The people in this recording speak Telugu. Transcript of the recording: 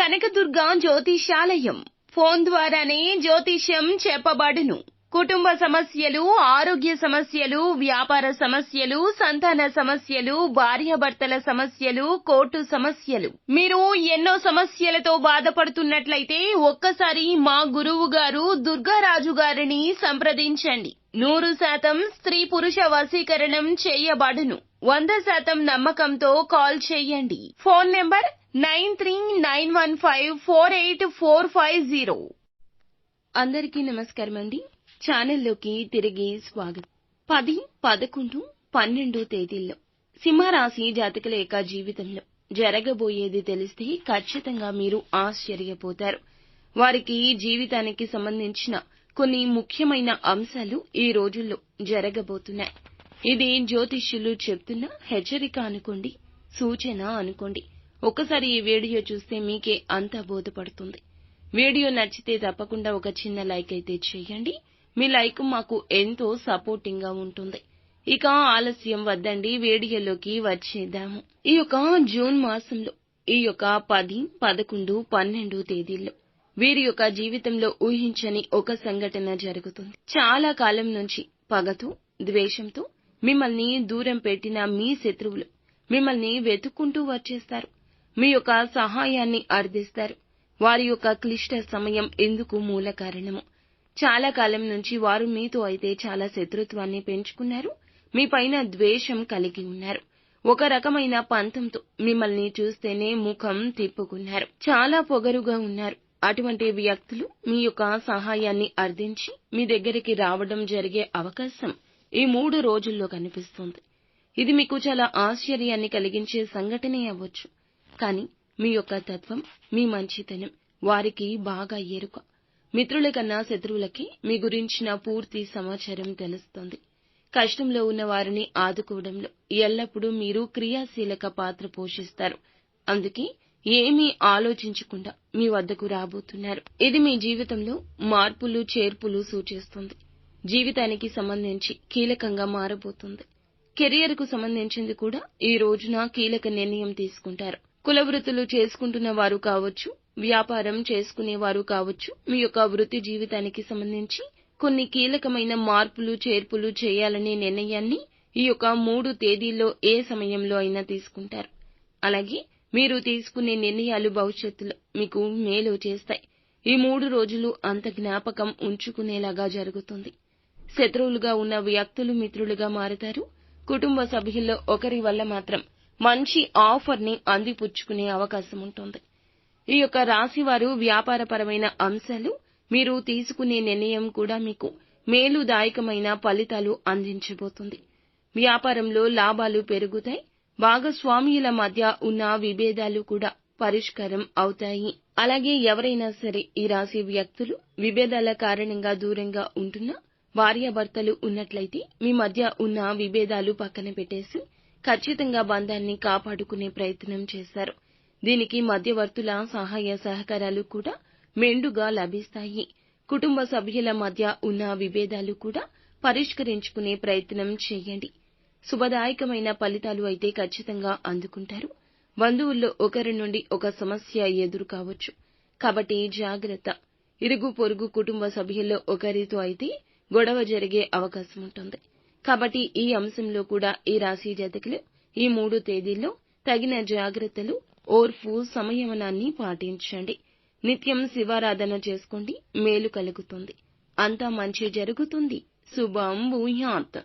కనకదుర్గ జ్యోతిషాలయం. ఫోన్ ద్వారానే జ్యోతిష్యం చెప్పబడును. కుటుంబ సమస్యలు ఆరోగ్య సమస్యలు వ్యాపార సమస్యలు సంతాన సమస్యలు భార్యాభర్తల సమస్యలు కోర్టు సమస్యలు. మీరు ఎన్నో సమస్యలతో బాధపడుతున్నట్లయితే ఒక్కసారి మా గురువు గారు దుర్గారాజు గారిని సంప్రదించండి. నూరు శాతం స్త్రీ పురుష వశీకరణం చేయబడును. వంద శాతం నమ్మకంతో కాల్ చేయండి. Phone number nine three nine one five four eight four five zero. అందరికీ నమస్కారం అండి. ఛానల్లోకి తిరిగి స్వాగతం. పది పదకొండు పన్నెండు తేదీల్లో సింహరాశి జాతకుల యొక్క జీవితంలో జరగబోయేది తెలిస్తే ఖచ్చితంగా మీరు ఆశ్చర్యపోతారు. వారికి జీవితానికి సంబంధించిన కొన్ని ముఖ్యమైన అంశాలు ఈ రోజుల్లో జరగబోతున్నాయి. ఇది జ్యోతిష్యులు చెప్తున్న హెచ్చరిక అనుకోండి సూచన అనుకోండి. ఒకసారి ఈ వీడియో చూస్తే మీకే అంతా బోధపడుతుంది. వీడియో నచ్చితే తప్పకుండా ఒక చిన్న లైక్ అయితే చేయండి. మీ లైక్ మాకు ఎంతో సపోర్టింగ్గా ఉంటుంది. ఇక ఆలస్యం వద్దండి వేడియలోకి వచ్చేద్దాము. ఈ యొక్క జూన్ మాసంలో ఈ యొక్క పది పదకొండు పన్నెండు తేదీల్లో వీరి యొక్క జీవితంలో ఊహించని ఒక సంఘటన జరుగుతుంది. చాలా కాలం నుంచి పగతో ద్వేషంతో మిమ్మల్ని దూరం పెట్టిన మీ శత్రువులు మిమ్మల్ని వెతుక్కుంటూ వచ్చేస్తారు. మీ యొక్క సహాయాన్ని అర్థిస్తారు. వారి యొక్క క్లిష్ట సమయం ఎందుకు మూల కారణము? చాలా కాలం నుంచి వారు మీతో అయితే చాలా శత్రుత్వాన్ని పెంచుకున్నారు. మీ పైన ద్వేషం కలిగి ఉన్నారు. ఒక రకమైన పంతంతో మిమ్మల్ని చూస్తేనే ముఖం తిప్పుకున్నారు. చాలా పొగరుగా ఉన్నారు. అటువంటి వ్యక్తులు మీ యొక్క సహాయాన్ని అర్థించి మీ దగ్గరికి రావడం జరిగే అవకాశం ఈ మూడు రోజుల్లో కనిపిస్తుంది. ఇది మీకు చాలా ఆశ్చర్యాన్ని కలిగించే సంఘటనే అవ్వచ్చు. కానీ మీ యొక్క తత్వం మీ మంచితనం వారికి బాగా ఎరుక. మిత్రుల కన్నా శత్రువులకి మీ గురించిన పూర్తి సమాచారం తెలుస్తుంది. కష్టంలో ఉన్న వారిని ఆదుకోవడంలో ఎల్లప్పుడూ మీరు క్రియాశీలక పాత్ర పోషిస్తారు. అందుకే ఏమీ ఆలోచించకుండా మీ వద్దకు రాబోతున్నారు. ఇది మీ జీవితంలో మార్పులు చేర్పులు సూచిస్తుంది. జీవితానికి సంబంధించి కీలకంగా మారబోతుంది. కెరియర్కు సంబంధించింది కూడా ఈ రోజున కీలక నిర్ణయం తీసుకుంటారు. కులవృత్తులు చేసుకుంటున్న వారు కావచ్చు వ్యాపారం చేసుకునేవారు కావచ్చు మీ యొక్క వృత్తి జీవితానికి సంబంధించి కొన్ని కీలకమైన మార్పులు చేర్పులు చేయాలనే నిర్ణయాన్ని ఈ యొక్క మూడు తేదీల్లో ఏ సమయంలో అయినా తీసుకుంటారు. అలాగే మీరు తీసుకునే నిర్ణయాలు భవిష్యత్తులో మీకు మేలు చేస్తాయి. ఈ మూడు రోజులు అంత జ్ఞాపకం ఉంచుకునేలాగా జరుగుతుంది. శత్రువులుగా ఉన్న వ్యక్తులు మిత్రులుగా మారుతారు. కుటుంబ సభ్యుల్లో ఒకరి వల్ల మాత్రం మంచి ఆఫర్ని అందిపుచ్చుకునే అవకాశం ఉంటుంది ఈ యొక్క రాశి వారు వ్యాపారపరమైన అంశాలు మీరు తీసుకునే నిర్ణయం కూడా మీకు మేలుదాయకమైన ఫలితాలు అందించబోతుంది. వ్యాపారంలో లాభాలు పెరుగుతాయి భాగస్వామ్యుల మధ్య ఉన్న విభేదాలు కూడా పరిష్కారం అవుతాయి. అలాగే ఎవరైనా సరే ఈ రాశి వ్యక్తులు విభేదాల కారణంగా దూరంగా ఉంటున్న భార్యాభర్తలు ఉన్నట్లయితే మీ మధ్య ఉన్న విభేదాలు పక్కన పెట్టేసి ఖచ్చితంగా బంధాన్ని కాపాడుకునే ప్రయత్నం చేశారు. దీనికి మధ్యవర్తుల సహాయ సహకారాలు కూడా మెండుగా లభిస్తాయి. కుటుంబ సభ్యుల మధ్య ఉన్న విభేదాలు కూడా పరిష్కరించుకునే ప్రయత్నం చేయండి. శుభదాయకమైన ఫలితాలు అయితే ఖచ్చితంగా అందుకుంటారు. బంధువుల్లో ఒకరి నుండి ఒక సమస్య ఎదురు కావచ్చు కాబట్టి జాగ్రత్త. ఇరుగు పొరుగు కుటుంబ సభ్యుల్లో ఒకరితో అయితే గొడవ జరిగే అవకాశం ఉంటుంది. కాబట్టి ఈ అంశంలో కూడా ఈ రాశి జాతకులు ఈ మూడు తేదీల్లో తగిన జాగ్రత్తలు ఓర్పు సంయమనాన్ని పాటించండి. నిత్యం శివారాధన చేసుకోండి. మేలు కలుగుతుంది. అంతా మంచి జరుగుతుంది. శుభం భూయాత్.